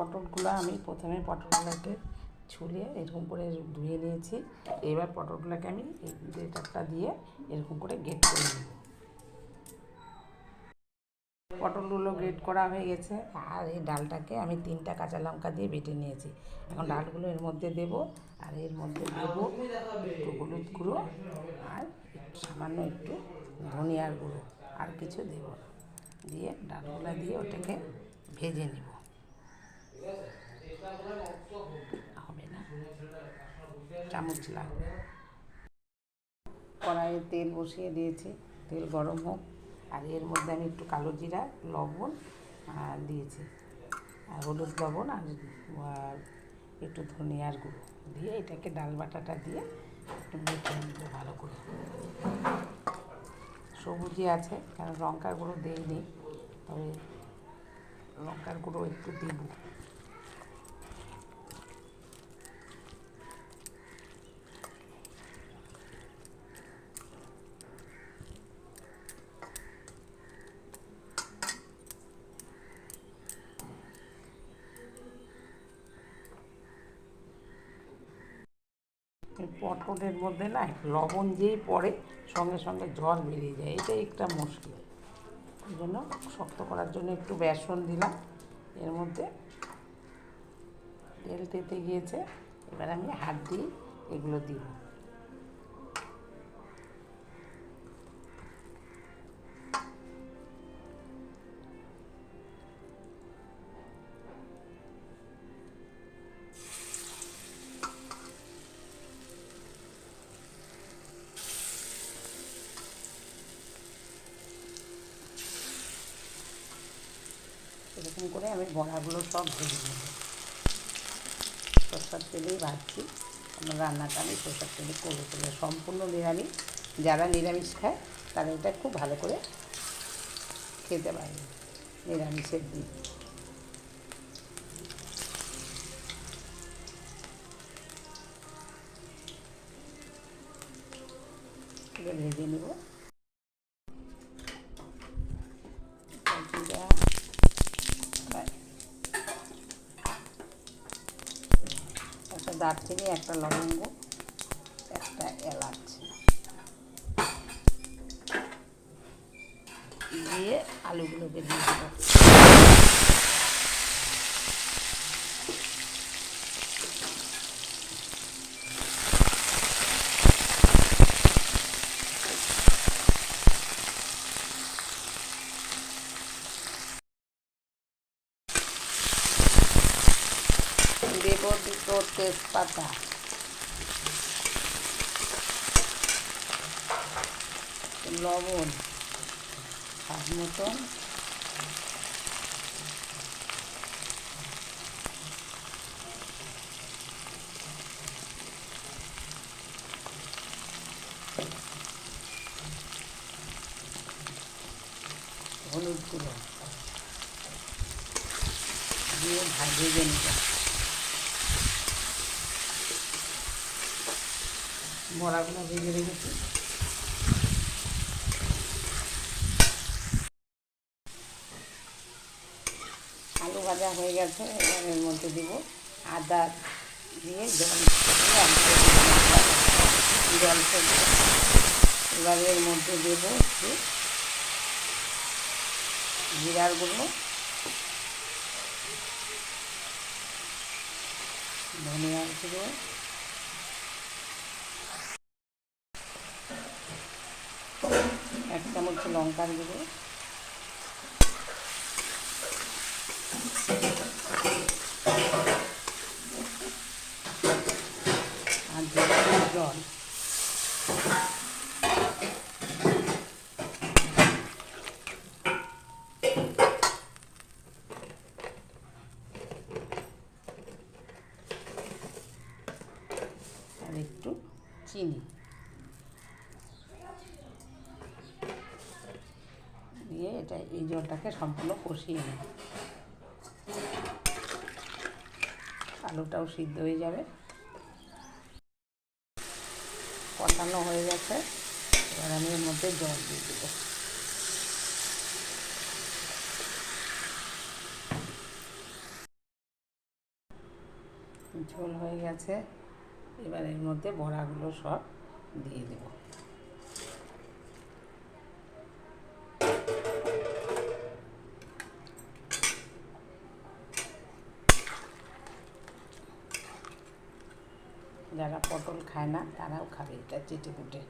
পটলগুলো আমি প্রথমে পটলগুলোকে ছুলে এরকম করে ধুয়ে নিয়েছি। এবার পটলগুলোকে আমি এই গ্রেটারটা দিয়ে এরকম করে গেট করে নেব। পটলগুলো গ্রেট করা হয়ে গেছে। আর এই ডালটাকে আমি তিনটা কাঁচা লঙ্কা দিয়ে বেটে নিয়েছি। এখন ডালগুলো এর মধ্যে দেব আর এর মধ্যে দেব একটু হলুদ গুঁড়ো আর সামান্য একটু ধনিয়ার গুঁড়ো। আর কিছু দেব না। দিয়ে ডালগুলো দিয়ে ওটাকে ভেজে নেব হবে না চামচ লাগবে কড়াইয়ে তেল বসিয়ে দিয়েছি, তেল গরম হোক। আর এর মধ্যে আমি একটু কালো জিরা, লবণ, আর দিয়েছি। আর হলুদ লবণ আর একটু ধনিয়ার গুঁড়ো দিয়ে এটাকে ডাল বাটাটা দিয়ে একটু মেখে নেব ভালো করে। সবুজই আছে, কারণ লঙ্কার গুঁড়ো দিইনি, তবে লঙ্কার গুঁড়ো একটু দেবো। পটলের মধ্যে না লবণ যেই পড়ে সঙ্গে সঙ্গে জল বেরিয়ে যায়। এটাই একটা মুশকিল। ওই জন্য শক্ত করার জন্য একটু বেসন দিলাম। এর মধ্যে তেল তেতে গিয়েছে। এবার আমি হাত দিয়ে এগুলো দিব এরকম করে আমি বড়াগুলো সব ভেজে নেব। সরষার তেলেই ভাজছি। আমার রান্নাটা আমি সরষার তেলে করে সম্পূর্ণ নিরামিষ। যারা নিরামিষ খায়, তারা এটা খুব ভালো করে খেতে পারে। নিরামিষের দিন। ভেজে নেব। দারচিনি একটা লবঙ্গ একটা এলাচ। দিয়ে আলুগুলোকে দিয়ে দেবো দেব দুটো তেজপাতা লবণ স্বাদ মতন হলুদ গুঁড়ো দিয়ে ভেজে নিতে বড়াগুলো ভেজে রেখেছি। আলু ভাজা হয়ে গেছে, এবার এর মধ্যে দিব আদা দিয়ে জল জল এবার এর মধ্যে দেবো একটু জিরার গুঁড়ো, ধনিয়ার গুঁড়ো এক চামচ লঙ্কার গুঁড়ো আর দেবো জল। আর একটু চিনি দিয়ে এটা এই জলটাকে সম্পূর্ণ কষিয়ে নেব। আলুটাও সিদ্ধ হয়ে যাবে। কষানো হয়ে গেছে। এবার আমি এর মধ্যে জল দিয়ে দেবো। ঝোল হয়ে গেছে। এবার এর মধ্যে বড়াগুলো সব দিয়ে দেবো। যারা পটল খায় না, তারাও খাবে। এটা চেটে পুটে।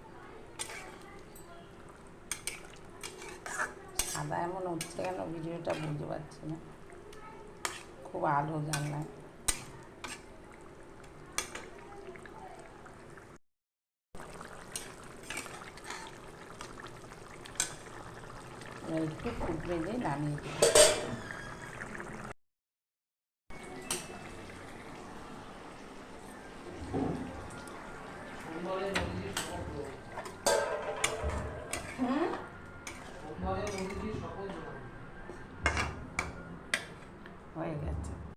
সাদা এমন হচ্ছে কেন? ভিডিওটা বুঝতে পারছি না। খুব আলো এবার একটু ফুটবে দিয়ে নামিয়ে দেবো